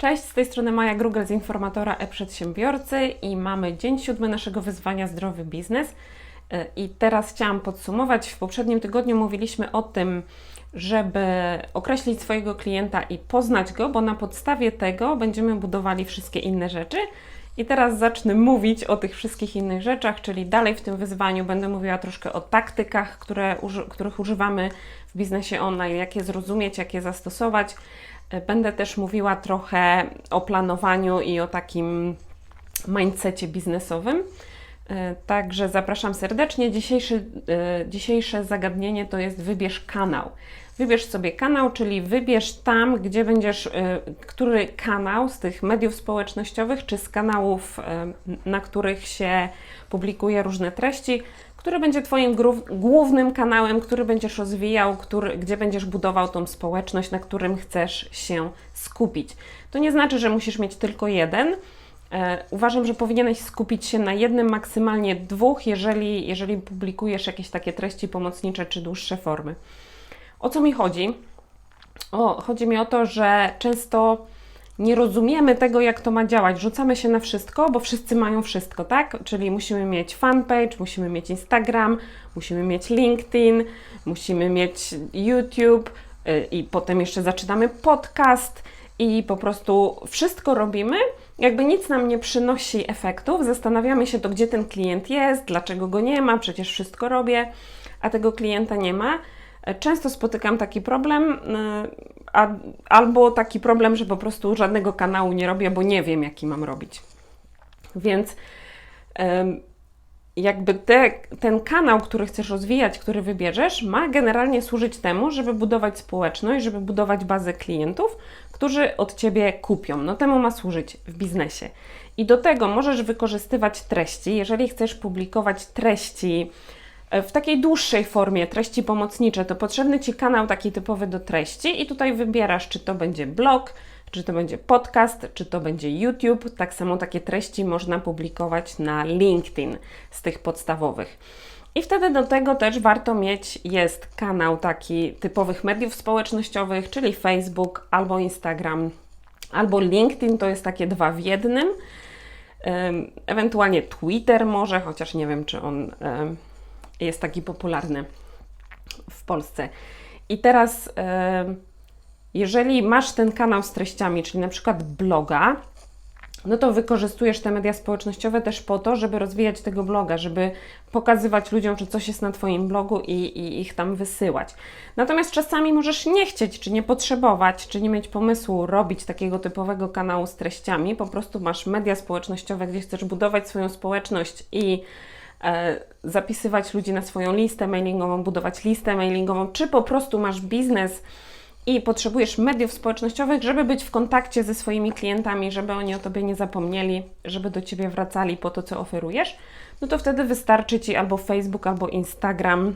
Cześć, z tej strony Maja Grugel z Informatora e-Przedsiębiorcy i mamy dzień siódmy naszego wyzwania Zdrowy Biznes. E, I teraz chciałam podsumować. W poprzednim tygodniu mówiliśmy o tym, żeby określić swojego klienta i poznać go, bo na podstawie tego będziemy budowali wszystkie inne rzeczy. I teraz zacznę mówić o tych wszystkich innych rzeczach, czyli dalej w tym wyzwaniu będę mówiła troszkę o taktykach, które, których używamy w biznesie online, jak je zrozumieć, jak je zastosować. Będę też mówiła trochę o planowaniu i o takim mindsetie biznesowym. Także zapraszam serdecznie. Dzisiejszy, dzisiejsze zagadnienie to jest wybierz kanał. Wybierz sobie kanał, czyli wybierz tam, gdzie będziesz, y, który kanał z tych mediów społecznościowych, czy z kanałów, na których się publikuje różne treści, który będzie Twoim głównym kanałem, który będziesz rozwijał, który, gdzie będziesz budował tą społeczność, na którym chcesz się skupić. To nie znaczy, że musisz mieć tylko jeden. E, uważam, że powinieneś skupić się na jednym, maksymalnie dwóch, jeżeli, jeżeli publikujesz jakieś takie treści pomocnicze czy dłuższe formy. O co mi chodzi? O, chodzi mi o to, że często nie rozumiemy tego, jak to ma działać. Rzucamy się na wszystko, bo wszyscy mają wszystko, tak? Czyli musimy mieć fanpage, musimy mieć Instagram, musimy mieć LinkedIn, musimy mieć YouTube yy, i potem jeszcze zaczynamy podcast i po prostu wszystko robimy. Jakby nic nam nie przynosi efektów, zastanawiamy się to, gdzie ten klient jest, dlaczego go nie ma, przecież wszystko robię, a tego klienta nie ma. Często spotykam taki problem, y, a, albo taki problem, że po prostu żadnego kanału nie robię, bo nie wiem, jaki mam robić. Więc jakby te, ten kanał, który chcesz rozwijać, który wybierzesz, ma generalnie służyć temu, żeby budować społeczność, żeby budować bazę klientów, którzy od ciebie kupią. No temu ma służyć w biznesie. I do tego możesz wykorzystywać treści, jeżeli chcesz publikować treści w takiej dłuższej formie treści pomocnicze, to potrzebny Ci kanał taki typowy do treści i tutaj wybierasz, czy to będzie blog, czy to będzie podcast, czy to będzie YouTube. Tak samo takie treści można publikować na LinkedIn z tych podstawowych. I wtedy do tego też warto mieć jest kanał taki typowych mediów społecznościowych, czyli Facebook albo Instagram, albo LinkedIn, to jest takie dwa w jednym. Ewentualnie Twitter może, chociaż nie wiem, czy on jest taki popularny w Polsce. I teraz, jeżeli masz ten kanał z treściami, czyli na przykład bloga, no to wykorzystujesz te media społecznościowe też po to, żeby rozwijać tego bloga, żeby pokazywać ludziom, że coś jest na Twoim blogu i, i, ich tam wysyłać. Natomiast czasami możesz nie chcieć, czy nie potrzebować, czy nie mieć pomysłu robić takiego typowego kanału z treściami. Po prostu masz media społecznościowe, gdzie chcesz budować swoją społeczność i E, zapisywać ludzi na swoją listę mailingową, budować listę mailingową, czy po prostu masz biznes i potrzebujesz mediów społecznościowych, żeby być w kontakcie ze swoimi klientami, żeby oni o Tobie nie zapomnieli, żeby do Ciebie wracali po to, co oferujesz, no to wtedy wystarczy Ci albo Facebook, albo Instagram,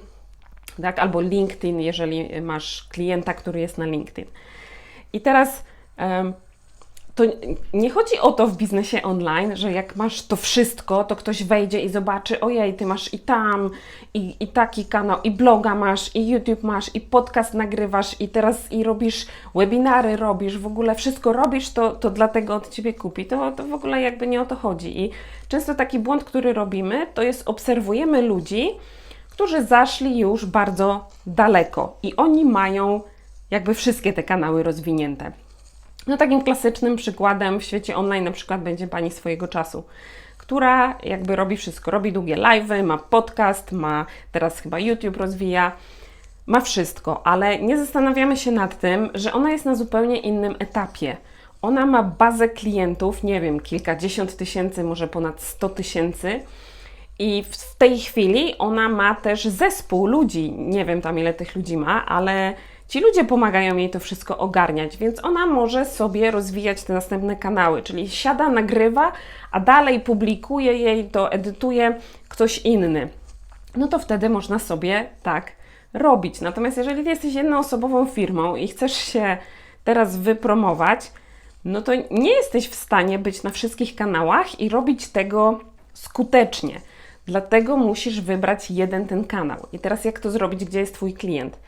tak, albo LinkedIn, jeżeli masz klienta, który jest na LinkedIn. I teraz to nie chodzi o to w biznesie online, że jak masz to wszystko, to ktoś wejdzie i zobaczy, ojej, ty masz i tam, i, i taki kanał, i bloga masz, i YouTube masz, i podcast nagrywasz, i teraz i robisz webinary, robisz, w ogóle wszystko robisz, to, to dlatego od ciebie kupi. To, to w ogóle jakby nie o to chodzi. I często taki błąd, który robimy, to jest obserwujemy ludzi, którzy zaszli już bardzo daleko i oni mają jakby wszystkie te kanały rozwinięte. No takim klasycznym przykładem w świecie online na przykład będzie Pani swojego czasu, która jakby robi wszystko. Robi długie live'y, ma podcast, ma teraz chyba YouTube rozwija, ma wszystko, ale nie zastanawiamy się nad tym, że ona jest na zupełnie innym etapie. Ona ma bazę klientów, nie wiem, kilkadziesiąt tysięcy, może ponad 100 tysięcy. I w tej chwili ona ma też zespół ludzi. Nie wiem tam ile tych ludzi ma, ale Ci ludzie pomagają jej to wszystko ogarniać, więc ona może sobie rozwijać te następne kanały, czyli siada, nagrywa, a dalej publikuje jej, to edytuje ktoś inny. No to wtedy można sobie tak robić. Natomiast jeżeli jesteś jednoosobową firmą i chcesz się teraz wypromować, no to nie jesteś w stanie być na wszystkich kanałach i robić tego skutecznie. Dlatego musisz wybrać jeden ten kanał. I teraz jak to zrobić? Gdzie jest Twój klient?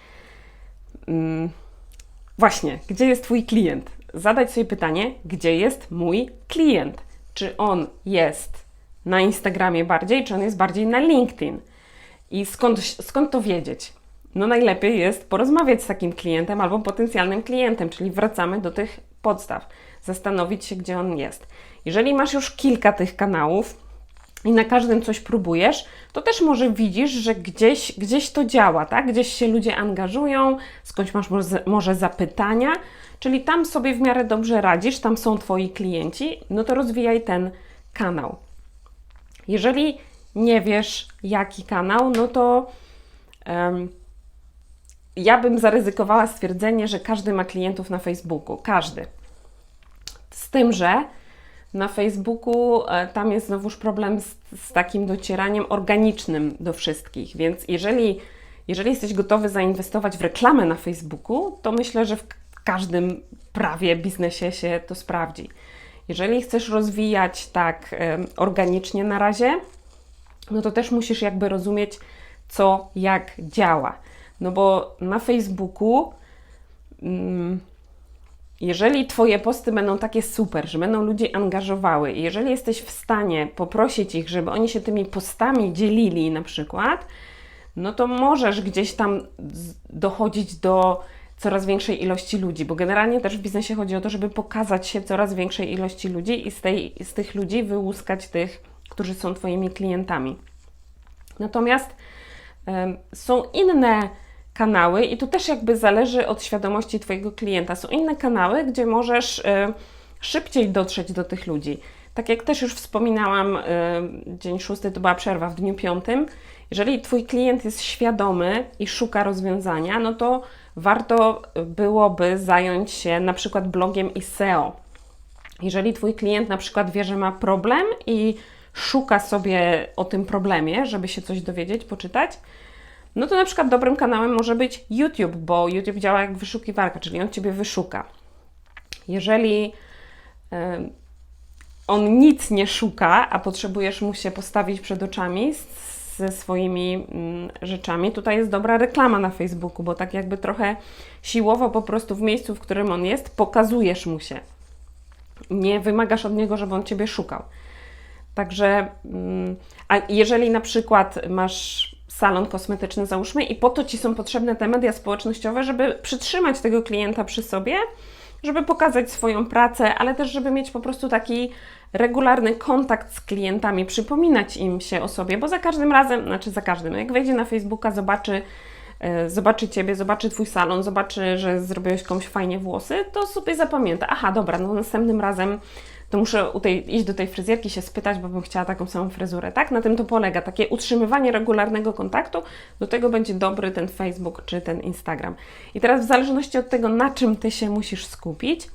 Mm, właśnie, gdzie jest Twój klient? zadać sobie pytanie, gdzie jest mój klient? Czy on jest na Instagramie bardziej, czy on jest bardziej na LinkedIn? I skąd, skąd to wiedzieć? No najlepiej jest porozmawiać z takim klientem albo potencjalnym klientem, czyli wracamy do tych podstaw, zastanowić się, gdzie on jest. Jeżeli masz już kilka tych kanałów i na każdym coś próbujesz, to też może widzisz, że gdzieś, gdzieś to działa, tak? Gdzieś się ludzie angażują, skądś masz może, zapytania, czyli tam sobie w miarę dobrze radzisz, tam są Twoi klienci, no to rozwijaj ten kanał. Jeżeli nie wiesz, jaki kanał, no to um, ja bym zaryzykowała stwierdzenie, że każdy ma klientów na Facebooku. Każdy. Z tym, że na Facebooku e, tam jest znowuż problem z, z, takim docieraniem organicznym do wszystkich, więc jeżeli, jeżeli jesteś gotowy zainwestować w reklamę na Facebooku, to myślę, że w każdym prawie biznesie się to sprawdzi. Jeżeli chcesz rozwijać tak organicznie na razie, no to też musisz jakby rozumieć, co jak działa. No bo na Facebooku, mm, jeżeli Twoje posty będą takie super, że będą ludzi angażowały, i jeżeli jesteś w stanie poprosić ich, żeby oni się tymi postami dzielili, na przykład, no to możesz gdzieś tam dochodzić do coraz większej ilości ludzi, bo generalnie też w biznesie chodzi o to, żeby pokazać się coraz większej ilości ludzi i z, tej, z tych ludzi wyłuskać tych, którzy są Twoimi klientami. Natomiast y, są inne kanały i to też jakby zależy od świadomości Twojego klienta. Są inne kanały, gdzie możesz y, szybciej dotrzeć do tych ludzi. Tak jak też już wspominałam, y, dzień szósty to była przerwa w dniu piątym. Jeżeli Twój klient jest świadomy i szuka rozwiązania, no to warto byłoby zająć się na przykład blogiem i SEO. Jeżeli Twój klient na przykład wie, że ma problem i szuka sobie o tym problemie, żeby się coś dowiedzieć, poczytać, no to na przykład dobrym kanałem może być YouTube, bo YouTube działa jak wyszukiwarka, czyli on Ciebie wyszuka. Jeżeli on nic nie szuka, a potrzebujesz mu się postawić przed oczami ze swoimi y, rzeczami, tutaj jest dobra reklama na Facebooku, bo tak jakby trochę siłowo po prostu w miejscu, w którym on jest, pokazujesz mu się. Nie wymagasz od niego, żeby on Ciebie szukał. Także, mm, a jeżeli na przykład masz salon kosmetyczny, załóżmy, i po to Ci są potrzebne te media społecznościowe, żeby przytrzymać tego klienta przy sobie, żeby pokazać swoją pracę, ale też, żeby mieć po prostu taki regularny kontakt z klientami, przypominać im się o sobie, bo za każdym razem, znaczy za każdym, jak wejdzie na Facebooka, zobaczy, yy, zobaczy Ciebie, zobaczy Twój salon, zobaczy, że zrobiłeś komuś fajnie włosy, to sobie zapamięta, aha, dobra, no następnym razem to muszę tej, iść do tej fryzjerki się spytać, bo bym chciała taką samą fryzurę, tak? Na tym to polega, takie utrzymywanie regularnego kontaktu, do tego będzie dobry ten Facebook czy ten Instagram. I teraz w zależności od tego, na czym Ty się musisz skupić,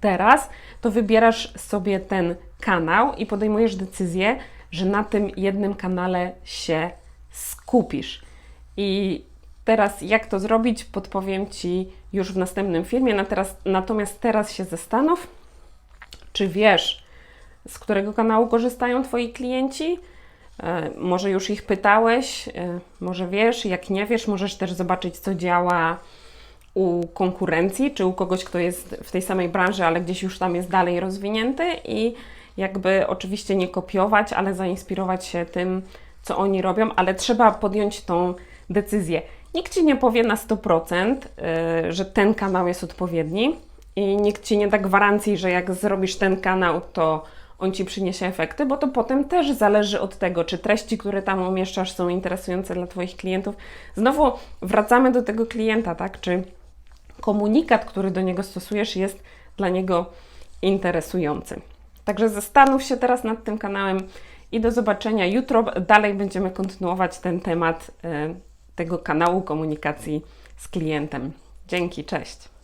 teraz to wybierasz sobie ten kanał i podejmujesz decyzję, że na tym jednym kanale się skupisz. I teraz jak to zrobić, podpowiem Ci już w następnym filmie. Na teraz, natomiast teraz się zastanów, czy wiesz, z którego kanału korzystają Twoi klienci? E, może już ich pytałeś, e, może wiesz, jak nie wiesz, możesz też zobaczyć, co działa u konkurencji, czy u kogoś, kto jest w tej samej branży, ale gdzieś już tam jest dalej rozwinięty i jakby oczywiście nie kopiować, ale zainspirować się tym, co oni robią, ale trzeba podjąć tą decyzję. Nikt ci nie powie na 100%, e, że ten kanał jest odpowiedni i nikt ci nie da gwarancji, że jak zrobisz ten kanał, to on ci przyniesie efekty, bo to potem też zależy od tego, czy treści, które tam umieszczasz, są interesujące dla Twoich klientów. Znowu wracamy do tego klienta, tak? Czy komunikat, który do niego stosujesz, jest dla niego interesujący. Także zastanów się teraz nad tym kanałem i do zobaczenia jutro. Dalej będziemy kontynuować ten temat y, tego kanału komunikacji z klientem. Dzięki, cześć.